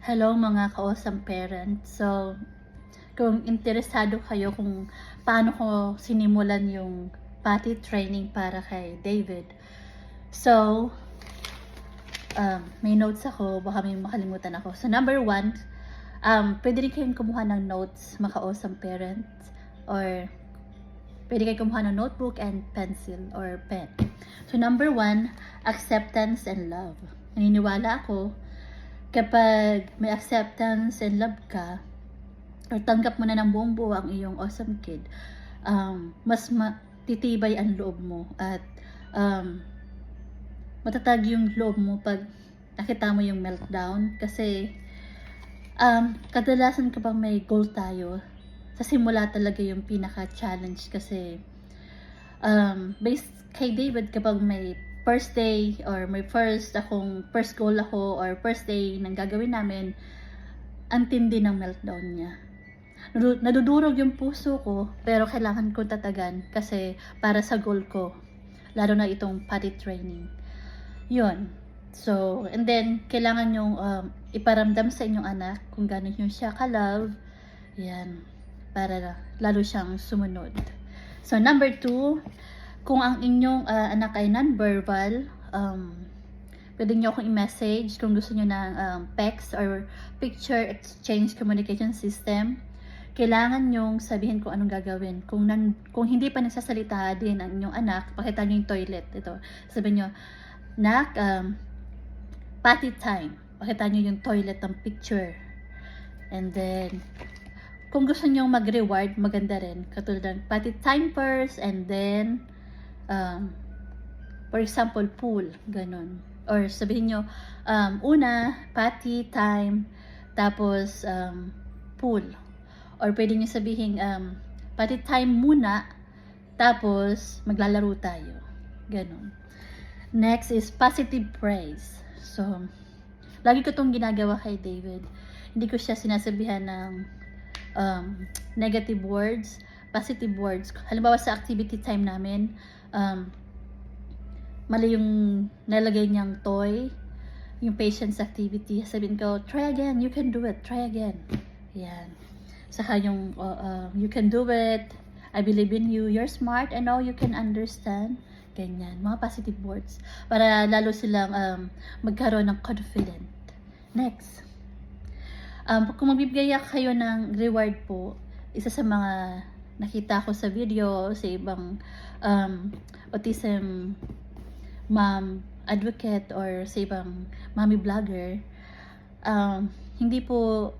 Hello mga kaosang parents. So, kung interesado kayo kung paano ko sinimulan yung potty training para kay David. So, um, may notes ako, baka may makalimutan ako. So, number one, um, pwede rin kayong kumuha ng notes, mga kaosang parents, or pwede kayong kumuha ng notebook and pencil or pen. So, number one, acceptance and love. Naniniwala ako, kapag may acceptance and love ka, or tanggap mo na ng buong buo ang iyong awesome kid, um, mas matitibay ang loob mo at um, matatag yung loob mo pag nakita mo yung meltdown. Kasi um, kadalasan kapag may goal tayo, sa simula talaga yung pinaka-challenge. Kasi um, based kay David kapag may first day or may first akong first goal ako or first day ng gagawin namin, ang tindi ng meltdown niya. Nadu- Nadudurog yung puso ko, pero kailangan ko tatagan kasi para sa goal ko. Lalo na itong potty training. Yun. So, and then, kailangan yung um, iparamdam sa inyong anak kung gano'n yung siya ka-love. Yan. Para lalo siyang sumunod. So, number two, kung ang inyong ah, anak ay non-verbal, um, pwede nyo akong i-message kung gusto nyo ng um, PECS or Picture Exchange Communication System. Kailangan nyong sabihin kung anong gagawin. Kung, nan, kung hindi pa nagsasalita din ang inyong anak, pakita nyo yung toilet. Ito. Sabihin nyo, Nak, um, potty time. Pakita nyo yung toilet ng picture. And then, kung gusto nyo mag-reward, maganda rin. Katulad ng potty time first, and then, um, for example, pool, ganun. Or sabihin nyo, um, una, potty time, tapos um, pool. Or pwede nyo sabihin, um, potty time muna, tapos maglalaro tayo. Ganun. Next is positive praise. So, lagi ko itong ginagawa kay David. Hindi ko siya sinasabihan ng um, negative words, positive words. Halimbawa sa activity time namin, um, mali yung nalagay niyang toy, yung patient's activity. Sabihin ko, try again, you can do it, try again. Yan. Saka yung, uh, uh, you can do it, I believe in you, you're smart, I know you can understand. Ganyan, mga positive words. Para lalo silang um, magkaroon ng confident. Next. Um, kung magbibigay kayo ng reward po, isa sa mga nakita ko sa video sa ibang um, autism mom advocate or sa ibang mommy vlogger, um, hindi po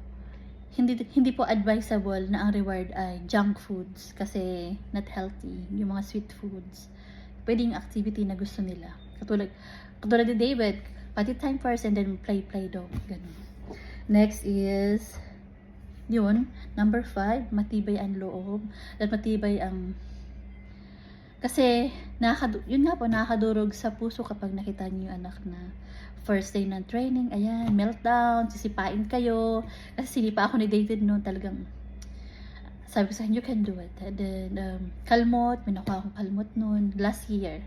hindi hindi po advisable na ang reward ay junk foods kasi not healthy, yung mga sweet foods. Pwedeng activity na gusto nila. Katulad katulad ni David, party time first and then play play daw. Ganun. Next is yun, number five, matibay ang loob at matibay ang kasi nakakadu- yun nga po nakakadurog sa puso kapag nakita niyo yung anak na first day ng training, ayan, meltdown, sisipain kayo. Kasi sinipa ako ni David noon talagang sabi sa kanya, you can do it. And then, um, kalmot, may nakuha akong kalmot noon, last year.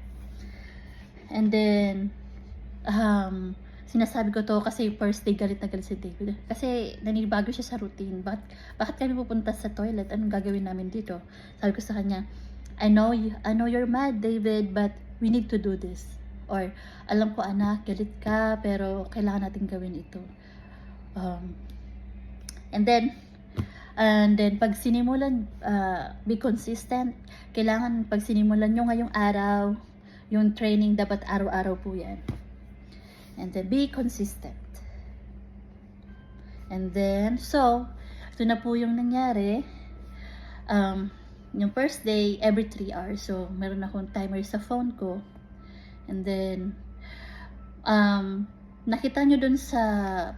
And then, um, sinasabi ko to kasi first day galit na galit si David. Kasi nanibago siya sa routine. Bakit, bakit kami pupunta sa toilet? Anong gagawin namin dito? Sabi ko sa kanya, I know, you, I know you're mad, David, but we need to do this. Or, alam ko anak, galit ka, pero kailangan natin gawin ito. Um, and then, and then, pag sinimulan, uh, be consistent. Kailangan, pag sinimulan nyo ngayong araw, yung training, dapat araw-araw po yan. And then, be consistent. And then, so, ito na po yung nangyari. Um, yung first day, every 3 hours. So, meron akong timer sa phone ko. And then, um, nakita nyo dun sa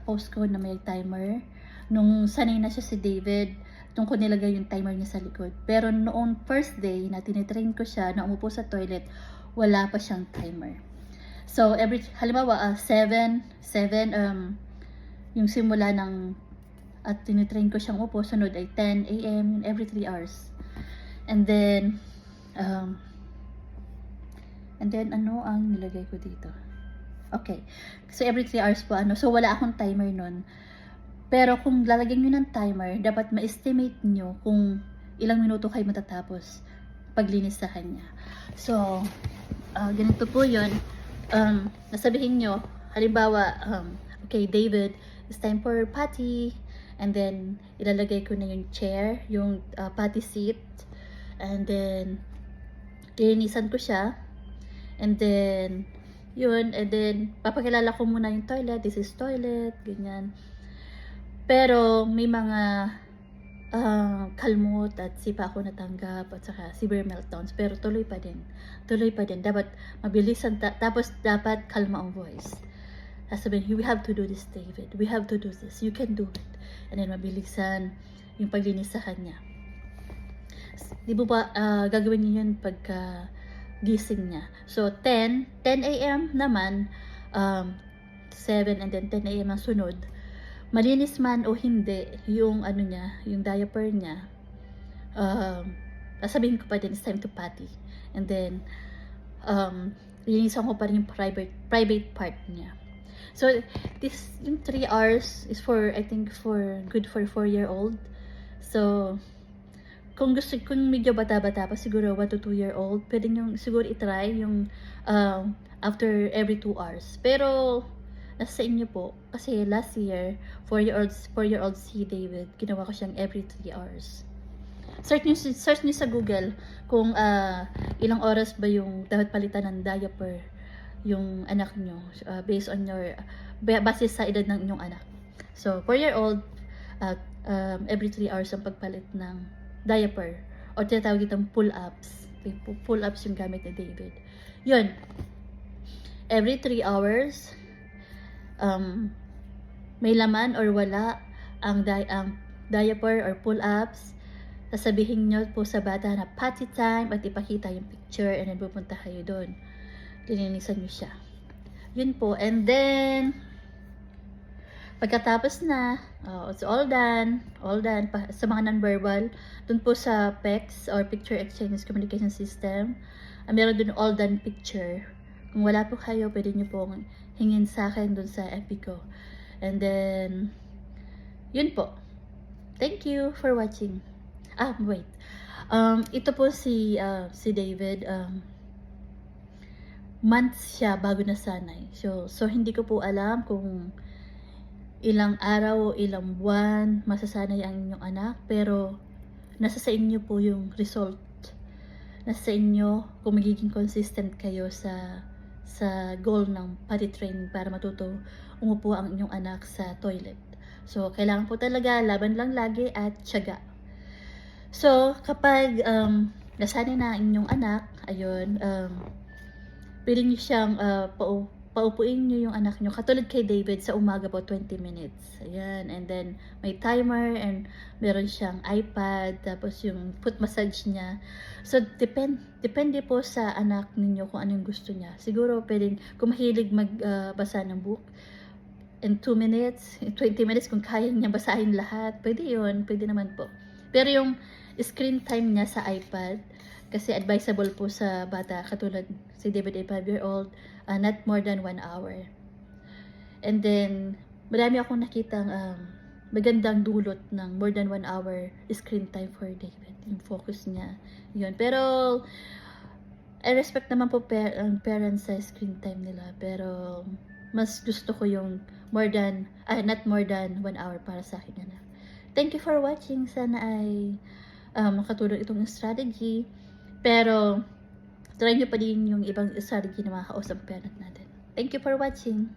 post ko na may timer. Nung sanay na siya si David, nung ko nilagay yung timer niya sa likod. Pero noong first day na tinitrain ko siya, na umupo sa toilet, wala pa siyang timer. So, every, halimbawa, 7, 7, um, yung simula ng, at tinitrain ko siyang upo, sunod ay 10 a.m. every 3 hours. And then, um, and then, ano ang nilagay ko dito? Okay. So, every 3 hours po, ano, so wala akong timer nun. Pero kung lalagyan nyo ng timer, dapat ma-estimate nyo kung ilang minuto kayo matatapos paglinis sa kanya. So, ah, ganito po yun. Um, nasabihin nyo, halimbawa, um, okay, David, it's time for potty. And then, ilalagay ko na yung chair, yung ah, potty seat. And then, linisan ko siya. And then, yun, and then, papakilala ko muna yung toilet. This is toilet, ganyan. Pero, may mga ah, kalmot at sipa ako natanggap at saka severe meltdowns. Pero tuloy pa din. Tuloy pa din. Dapat mabilisan. Ta- tapos, dapat kalma ang voice. Sasabihin, we have to do this, David. We have to do this. You can do it. And then, mabilisan yung paglinis sa kanya. Di ba ba, ah, gagawin niyo yun pagka gising niya. So, 10, 10 a.m. naman, um, 7 and then 10 a.m. ang sunod. Malinis man o hindi, yung ano niya, yung diaper niya, um, sasabihin ko pa din, it's time to potty. And then, um, linisan ko pa rin yung private, private part niya. So, this, yung 3 hours is for, I think, for, good for 4-year-old. So, kung gusto, kung medyo bata-bata pa, siguro 1 to 2 year old, pwede nyo siguro itry yung um, after every 2 hours. Pero, nasa sa inyo po. Kasi last year, 4 year old, 4 year old si David, ginawa ko siyang every 3 hours. Search nyo, search nyo sa Google kung ah, ilang oras ba yung dapat palitan ng diaper yung anak nyo ah, based on your, ba- base sa edad ng inyong anak. So, 4 year old, uh, um, every 3 hours ang pagpalit ng diaper o tinatawag ditong pull-ups. Okay, pu- pull-ups yung gamit ni David. Yun. Every 3 hours, um, may laman or wala ang, di- ang diaper or pull-ups, sasabihin nyo po sa bata na potty time at ipakita yung picture and then pupunta kayo doon. Lininisan nyo siya. Yun po. And then, pagkatapos na, oh, it's all done, all done, pa, sa mga non-verbal, dun po sa PEX or Picture Exchange Communication System, ah, meron dun all done picture. Kung wala po kayo, pwede nyo pong hingin sa akin dun sa FB ko. And then, yun po. Thank you for watching. Ah, wait. Um, ito po si ah, si David. Um, months siya bago nasanay. So, so hindi ko po alam kung ilang araw o ilang buwan masasanay ang inyong anak. Pero, nasa sa inyo po yung result. Nasa sa inyo kung magiging consistent kayo sa sa goal ng potty training para matuto umupo ang inyong anak sa toilet. So, kailangan po talaga laban lang lagi at tiyaga. So, kapag um, nasanay na inyong anak, ayun, um, pwede niyo siyang uh, paupuin niyo yung anak niyo. Katulad kay David, sa umaga po 20 minutes. Ayan, and then may timer and meron siyang iPad, tapos yung foot massage niya. So, depend, depende po sa anak ninyo kung anong gusto niya. Siguro pwedeng, kung mahilig magbasa ng book, in 2 minutes, in 20 minutes, kung kaya niya basahin lahat, pwede yun, pwede naman po. Pero yung screen time niya sa iPad, kasi advisable po sa bata, katulad si David ay 5 year old, uh, not more than 1 hour. And then, marami akong nakitang um, magandang dulot ng more than 1 hour screen time for David. Yung focus niya. Yun. Pero, I respect naman po par- ang parents sa screen time nila. Pero, mas gusto ko yung more than, ah, not more than 1 hour para sa akin na. Thank you for watching. Sana ay um, makatulong itong strategy. Pero, try nyo pa din yung ibang strategy na makakausap parent natin. Thank you for watching.